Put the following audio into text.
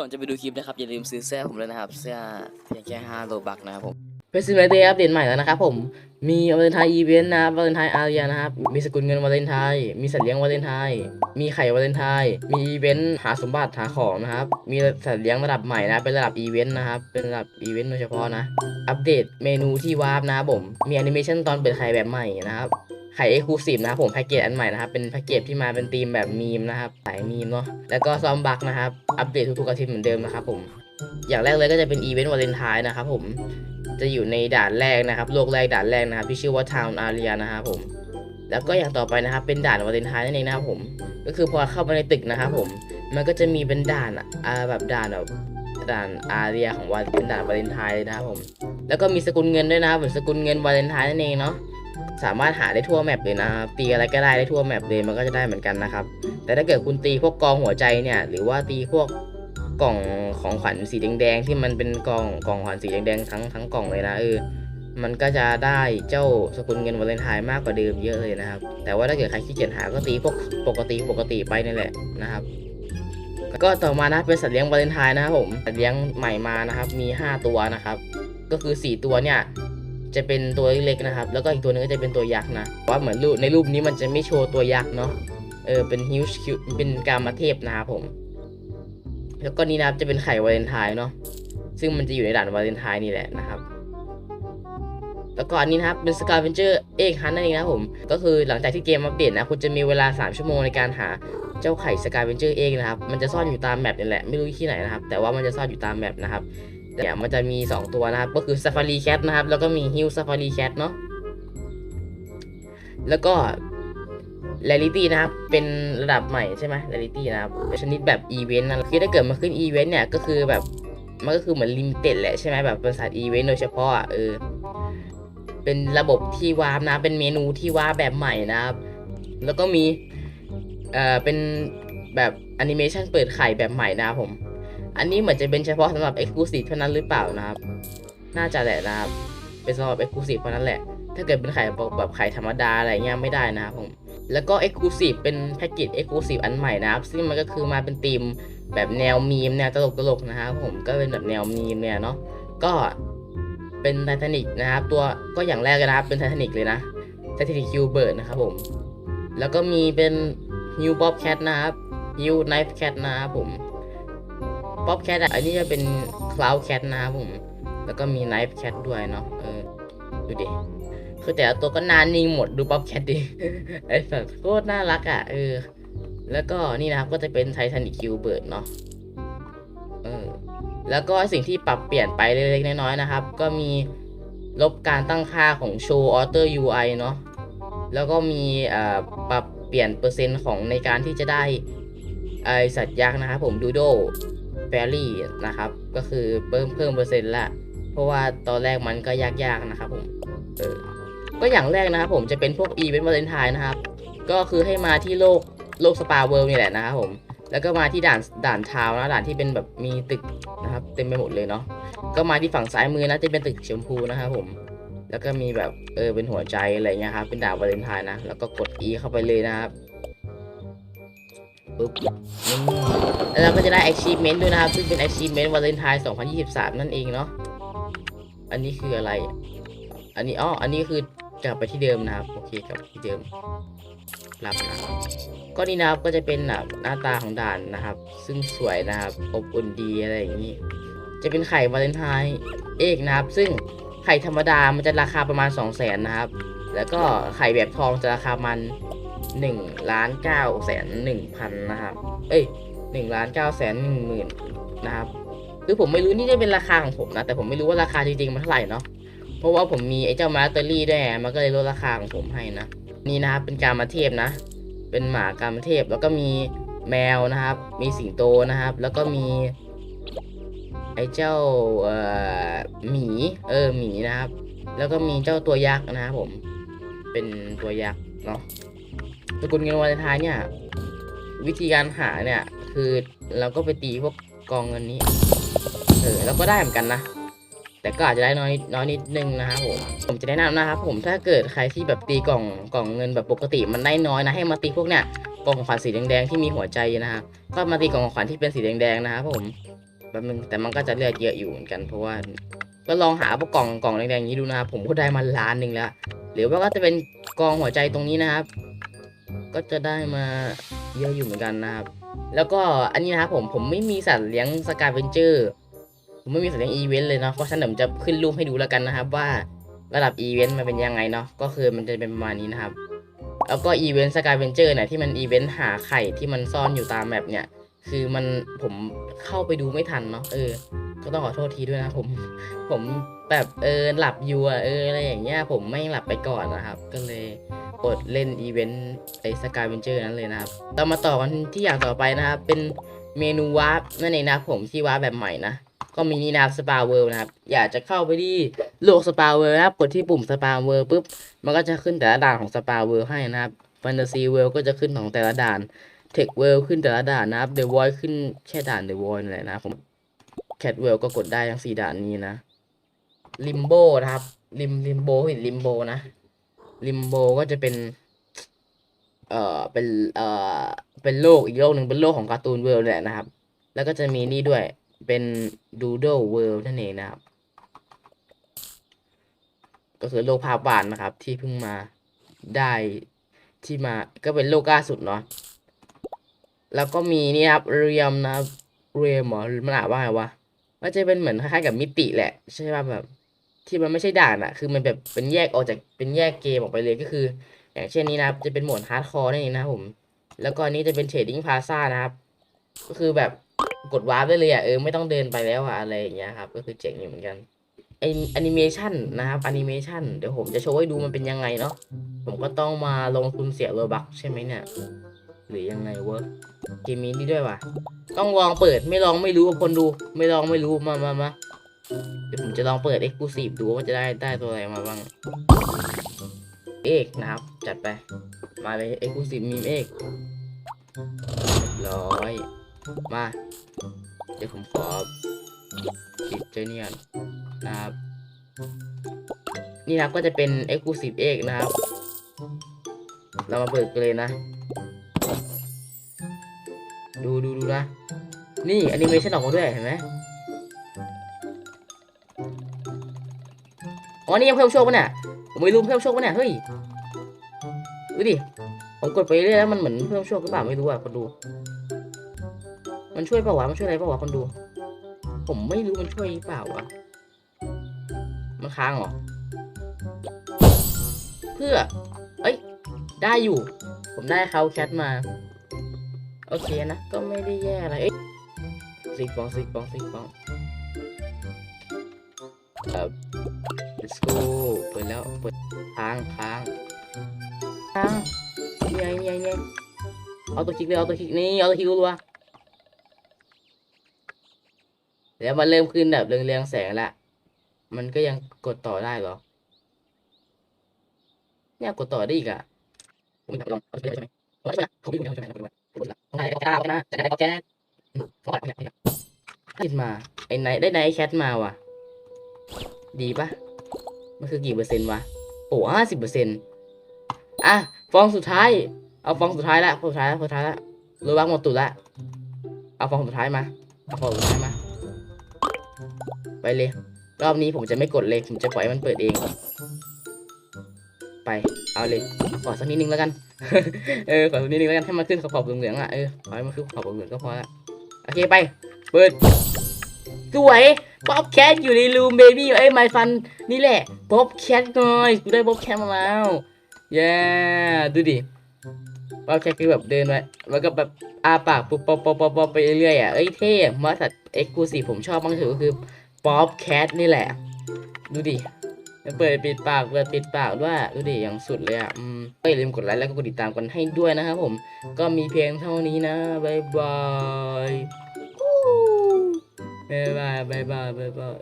ก่อนจะไปดูคลิปนะครับอย่าลืมซื้อเสื้อผมเลยนะครับเสื้อเพียงแค่5โลบักนะครับผมเฟสติวัลเดย์อัปเดตใหม่แล้วนะครับผม มีวาเลนไทน์อีเวนต์นะครับวาเลนไทน์อาเรียนะครับ มีสกุลเงินวาเลนไทน์ มีสัตว์เลี้ยงวาเลนไทน์ มีไข่วาเลนไทน์ มีอีเวนต์หาสมบัติหาของนะครับ มีสัตว์เลี้ยงระดับใหม่นะ เป็นระดับอีเวนต์นะครับ เป็นระดับอีเวนต์โดยเฉพาะนะ อัปเดตเมนูที่วาร์ปนะครับผม มีแอนิเมชันตอนเปิดไข่แบบใหม่นะครับ ไข่เอ็กซ์คลูซีฟนะครับผมแพ็กเกจอันใหม่นะครับเป็นแพ็กเกจที่มาเป็นธีมแบบมีมนะครับสายมีมเนาะแล้วก็ซอมบักนะครับอัปเดตทุกๆอาทิตย์เหมือนเดิมนะครับผมอย่างแรกเลยก็จะเป็นอีเวนต์วาเลนไทน์นะครับผมจะอยู่ในด่านแรกนะครับโลกแรกด่านแรกนะครับที่ชื่อว่า Town Area นะครับผมแล้วก็อย่างต่อไปนะครับเป็นด่านวาเลนไทน์นั่นเองนะครับผมก็คือพอเข้ามาในตึกนะครับผมมันก็จะมีเป็นด่านอ่าแบบด่านแบบด่านอาเรียของวาเป็นด่านวาเลนไทน์เลยนะครับผมแล้วก็มีสกุลเงินด้วยนะครับเหมือนสกุลเงินวาเลนไทน์นั่นเองเนาะ สามารถหาได้ทั่วแมปเลยนะครับตีอะไรก็ได้ได้ทั่วแมปเลยมันก็จะได้เหมือนกันนะครับ แต่ถ้าเกิดคุณตีพวกกองหัวใจเนี่ย หรือว่าตีพวกกล่องของขวัญสีแดงๆที่มันเป็นกล่องกล่องขวัญสีแดงๆทั้งทั้งกล่องเลยนะเออมันก็จะได้เจ้าสกุลเงินวาเลนไทน์มากกว่าเดิมเยอะเลยนะครับ แต่ว่าถ้าเกิดใครขี้เกียจหาก็ตีพวกปกติปกติไปนี่แหละนะครับ ก็ต่อมานะเป็นสัตว์เลี้ยงวาเลนไทน์นะครับผมสัตว์เลี้ยงใหม่มานะครับ มี 5 ตัวนะครับ ก็คือ 4 ตัวเนี่ย จะเป็นตัวเล็กๆนะครับ แล้วก็อีกตัวหนึงก็จะเป็นตัวยักษ์นะว่าเหมือนรูปในรูปนี้มันจะไม่โชว์ตัวยักษ์เนาะเออเป็นฮิวช์คิวเป็นกามาเทพนะครับผม แล้วก็นี่นะครับจะเป็นไข่วาเลนไทน์เนาะซึ่งมันจะอยู่ในด่านวาเลนไทน์นี่แหละนะครับ แล้วก็อันนี้นะครับเป็นสกาเวนเจอร์เอกฮันนั่นเองนะผม ก็คือหลังจากที่เกมอัปเดตนะ คุณจะมีเวลา 3 ชั่วโมงในการหาเจ้าไข่สกาเวนเจอร์เอกนะครับ มันจะซ่อนอยู่ตามแมปนี่แหละ ไม่รู้ที่ไหนนะครับ แต่ว่ามันจะซ่อนอยู่ตามแมปนะครับ เนี่ยมันจะมี 2 ตัวนะครับ ก็คือ Safari Cat นะครับ แล้วก็มี Hill Safari Cat เนาะแล้วก็ Rarity นะครับ เป็นระดับใหม่ใช่ไหม Rarity นะครับชนิดแบบอีเวนต์นะคือถ้าเกิดมาขึ้นอีเวนต์เนี่ยก็คือแบบมันก็คือเหมือนลิมิเต็ดแหละใช่ไหมแบบเป็นสายอีเวนต์โดยเฉพาะอะเออเป็นระบบที่วาร์ปนะ เป็นเมนูที่วาร์ปแบบใหม่นะครับ แล้วก็มีเอ่อเป็นแบบแอนิเมชันเปิดไข่แบบใหม่นะครับผม อันนี้เหมือนจะเป็นเฉพาะสำหรับ Exclusive เท่านั้นหรือเปล่านะครับ น่าจะแหละนะครับ เป็นสำหรับ Exclusive เท่านั้นแหละ ถ้าเกิดเป็นไข่แบบไข่ธรรมดาอะไรเงี้ยไม่ได้นะครับผม แล้วก็ Exclusive เป็นแพ็กเกจ Exclusive อันใหม่นะครับ ซึ่งมันก็คือมาเป็นธีมแบบแนวมีมแนวตลกตลกๆนะครับผม ก็เป็นแบบแนวมีมเนี่ยเนาะ ก็เป็นไททานิกนะครับ ตัวก็อย่างแรกเลยนะครับ เป็นไททานิกเลยนะ ไททานิกคิวเบิร์ดนะครับผม แล้วก็มีเป็นฮิวบ๊อบแคทนะครับฮิวไนฟ์แคทนะครับผม ป๊อปแคทอะอันนี้จะเป็นคลาวแคทนะครับผม แล้วก็มีไนฟ์แคทด้วยเนาะเออดูดิคือแต่ละตัวก็นานนิ่งหมดดูป๊อปแคทดิไอ้สัตว์โคตรน่ารักอะเออแล้วก็นี่นะครับก็จะเป็นไททานิคิวเบิร์ดเนาะเออแล้วก็สิ่งที่ปรับเปลี่ยนไปเล็กๆน้อยๆนะครับ ก็มีลบการตั้งค่าของโชว์ออเตอร์ UI เนาะแล้วก็มีปรับเปลี่ยนเปอร์เซ็นต์ของในการที่จะได้ไอสัตว์ยักษ์นะครับผมดูโด แฟรี่นะครับ ก็คือเพิ่มเพิ่มเปอร์เซ็นต์ละเพราะว่าตอนแรกมันก็ยากๆนะครับผมเออก็อย่างแรกนะครับผมจะเป็นพวกอีเวนต์วาเลนไทน์นะครับ ก็คือให้มาที่โลกโลกสปาเวิลด์นี่แหละนะครับผมแล้วก็มาที่ด่านด่านทาวน์นะด่านที่เป็นแบบมีตึกนะครับ เต็มไปหมดเลยเนาะก็มาที่ฝั่งซ้ายมือนะจะเป็นตึกชมพูนะครับผมแล้วก็มีแบบเออเป็นหัวใจอะไรเงี้ยครับเป็นดาบวาเลนไทน์นะแล้วก็กด E เข้าไปเลยนะครับ ปุ๊บแล้วเราก็จะได้ achievement ด้วยนะครับ ซึ่งเป็น achievement วาเลนไทน์2023 นั่นเองเนาะอันนี้คืออะไร อันนี้อ๋ออันนี้คือกลับไปที่เดิมนะครับ โอเคกลับที่เดิมรับนะก็นี่นะครับก็จะเป็นแบบหน้าตาของด่านนะครับ ซึ่งสวยนะครับอบอุ่นดีอะไรอย่างนี้ จะเป็นไข่วาเลนไทน์เอกนะครับ ซึ่งไข่ธรรมดามันจะราคาประมาณ 2 0 0แสนนะครับ แล้วก็ไข่แบบทองจะราคามัน 1ล้าน9แสน1พันนะครับ เอ้ย1ล้าน9แสน1หมื่นนะครับ คือผมไม่รู้นี่จะเป็นราคาของผมนะ แต่ผมไม่รู้ว่าราคาจริงๆมันเท่าไหร่เนาะ เพราะว่าผมมีไอ้เจ้ามาสเตอรี่ด้วยมันก็เลยลดราคาของผมให้นะ นี่นะครับเป็นการมาเทพนะ เป็นหมาการมาเทพแล้วก็มีแมวนะครับ มีสิงโตนะครับ แล้วก็มีไอ้เจ้าเอ่อหมีเออหมีนะครับ แล้วก็มีเจ้าตัวยักษ์นะครับผม เป็นตัวยักษ์เนาะ สกุลเงินวาเลนไทน์เนี่ย วิธีการหาเนี่ย คือเราก็ไปตีพวกกองเงินนี้ เออแล้วก็ได้เหมือนกันนะ แต่ก็อาจจะได้น้อยน้อยนิดนึงนะครับผมผมจะแนะนำนะครับผมถ้าเกิดใครที่แบบตีกล่องกล่องเงินแบบปกติมันได้น้อยนะให้มาตีพวกเนี้ยกล่องของขวัญสีแดงๆที่มีหัวใจนะครับก็มาตีกล่องของขวัญที่เป็นสีแดงๆนะครับผมแป๊บนึงแต่มันก็จะเลือดเยอะอยู่เหมือนกันเพราะว่าก็ลองหาพวกกล่องกล่องแดงๆอย่างนี้ดูนะครับผมก็ได้มาล้านหนึ่งแล้วหรือว่าก็จะเป็นกองหัวใจตรงนี้นะครับ ก็จะได้มาเยอะอยู่เหมือนกันนะครับ แล้วก็อันนี้นะครับผมผมไม่มีสัตว์เลี้ยงสกายเวนเจอร์ผมไม่มีสัตว์เลี้ยงอีเวนต์เลยเนาะเพราะฉะนั้นผมจะขึ้นรูปให้ดูแล้วกันนะครับ ว่าระดับอีเวนต์มันเป็นยังไงเนาะก็คือมันจะเป็นประมาณนี้นะครับ แล้วก็อีเวนต์สกายเวนเจอร์เนี่ยที่มันอีเวนต์หาไข่ที่มันซ่อนอยู่ตามแมปเนี่ย คือมันผมเข้าไปดูไม่ทันเนาะเออ ก็ต้องขอโทษทีด้วยนะผม ผมแบบเออหลับอยู่อะเอออะไรอย่างเงี้ยผมไม่หลับไปก่อนนะครับ ก็เลยอดเล่นอีเวนต์ไอสกายเวนเจอร์นั้นเลยนะครับเรามาต่อกันที่อย่างต่อไปนะครับ เป็นเมนูวาร์ปนั่นเองนะครับผมที่วาร์ปแบบใหม่นะก็มีนี่นะครับสปาเวิลด์นะครับ อยากจะเข้าไปที่โลกสปาเวิลด์นะครับกดที่ปุ่มสปาเวิลด์ปุ๊บมันก็จะขึ้นแต่ละด่านของสปาเวิลด์ให้นะครับแฟนตาซีเวิลด์ก็จะขึ้นของแต่ละด่านเทคเวิลด์ขึ้นแต่ละด่านนะครับเดอะวอยขึ้นแค่ด่านเดอะวอยนั่นแหละนะครับผม แคทเวลก็กดได้ทั้งสี่ด่านนี้นะลิมโบนะครับลิมลิมโบเห็นลิมโบนะลิมโบก็จะเป็น เอ่อเป็นเอ่อเป็นโลกอีกโลกหนึ่งเป็นโลกของการ์ตูนเวิลด์แหละนะครับ แล้วก็จะมีนี่ด้วยเป็นดูโดเวิลด์นั่นเองนะครับ ก็คือโลกภาพวาดนะครับ ที่เพิ่งมาได้ที่มาก็เป็นโลกล่าสุดเนาะแล้วก็มีนี่ครับเรียมนะครับเรียมหรอมันอ่านว่าไงวะ มันจะเป็นเหมือนคล้ายๆกับมิติแหละ ใช่ป่ะแบบ ที่มันไม่ใช่ด่านอะคือมันแบบเป็นแยกออกจากเป็นแยกเกมออกไปเลยก็คือ อย่างเช่นนี้นะครับ จะเป็นโหมดฮาร์ดคอร์นั่นเองนะผม แล้วก็นี้จะเป็นเทรดดิ้งพาซ่านะครับ ก็คือแบบกดวาร์ปได้เลยอะเออไม่ต้องเดินไปแล้วอะอะไรอย่างเงี้ยครับ ก็คือเจ๋งอยู่เหมือนกันไอแอนิเมชันนะครับแอนิเมชันเดี๋ยวผมจะโชว์ให้ดูมันเป็นยังไงเนาะผมก็ต้องมาลงทุนเสียโลบักใช่ไหมเนี่ย หรือยังไงเวะเกมนี้นี่ด้วยวะต้องลองเปิดไม่ลองไม่รู้คนดู ไม่ลองไม่รู้มามามาเดี๋ยวผมจะลองเปิด e x c l u s i v e ดูว่าจะได้ได้ตัวอะไรมาบ้างเอกนะครับจัดไป มาเลย e x c l u s i v e มีมเอกร้อยมา เดี๋ยวผมขอปิดเจเนียนนะครับ นี่นะครับก็จะเป็น Exclusive เอกนะครับ เรามาเปิดกันเลยนะ นะ นี่แอนิเมชันออกมาด้วยเห็นไหมอ๋อ นี่ยังเพิ่มโชคปะเนี่ย ผมไม่รู้เพิ่มโชคปะเนี่ย เฮ้ย ดูดิ ผมกดไปเรื่อยแล้วมันเหมือนเพิ่มโชคหรือเปล่าไม่รู้อะคนดู มันช่วยเปล่าวะ มันช่วยอะไรเปล่าวะคนดู ผมไม่รู้มันช่วยหรือเปล่าวะ มันค้างเหรอ เพื่อ เอ้ย ได้อยู่ ผมได้เขาแคทมา โอเคนะ ก็ไม่ได้แย่อะไรเอ้ยสิกฟองสิกฟองสิกฟองเอ่อ let's go เปิดแล้วเปิดค้างค้างค้างนี่ไงนี่ไงนี่ไงเอาตัวคลิกเลยเอาตัวคลิกนี่เอาตัวคลิกรัวแล้วมันเริ่มขึ้นแบบเรืองๆแสงละ มันก็ยังกดต่อได้เหรอ เนี่ยกดต่อได้อีกอะผมไม่ลองเอาไปใช่ไหมเอาใช่ไหมผมไม่รู้ใช่ไหม ผมไม่รู้ผมไม่รู้ต้องได้ก็ได้นะจะได้ก็แก๊สฟอดเนี่ยติดมา ไอ้ไหนได้ไหนแคทมาว่ะ ดีปะมันคือกี่เปอร์เซ็นต์วะ โอ้ห้าสิบเปอร์เซ็นต์อะ ฟองสุดท้าย เอาฟองสุดท้ายละฟองสุดท้ายละฟองสุดท้ายละรู้บ้างหมดตุดละ เอาฟองสุดท้ายมา เอาฟองสุดท้ายมา ไปเลย รอบนี้ผมจะไม่กดเลย ผมจะปล่อยมันเปิดเอง ไปเอาเลยขอสักนิดนึงแล้วกันเออขอสักนิดนึงแล้วกันให้มันขึ้นขอบเหลืองๆอะเออขอให้มันขึ้นขอบเหลืองก็พอละโอเคไปเปิดสวยป๊อบแคทอยู่ในรูมเบบี้เอ้ยไมฟันนี่แหละป๊อบแคทหน่อยกูได้ป๊อบแคทมาแล้วเย้ดูดิป๊อบแคทคือแบบเดินไว้แล้วก็แบบอาปากปุ๊บป๊อบป๊อบป๊อบป๊อบไปเรื่อยๆอะเอ้ยเท่มาสัตว์เอ็กซ์คลูซีฟผมชอบมากถือก็คือป๊อบแคทนี่แหละ ดูดิ เปิดปิดปากเปิดปิดปากด้วยดูดิอย่างสุดเลยอะอืมก็อย่าลืมกดไลค์แล้วก็กดติดตามกันให้ด้วยนะครับผม ก็มีเพียงเท่านี้นะบายบายบายบายบายบายบาย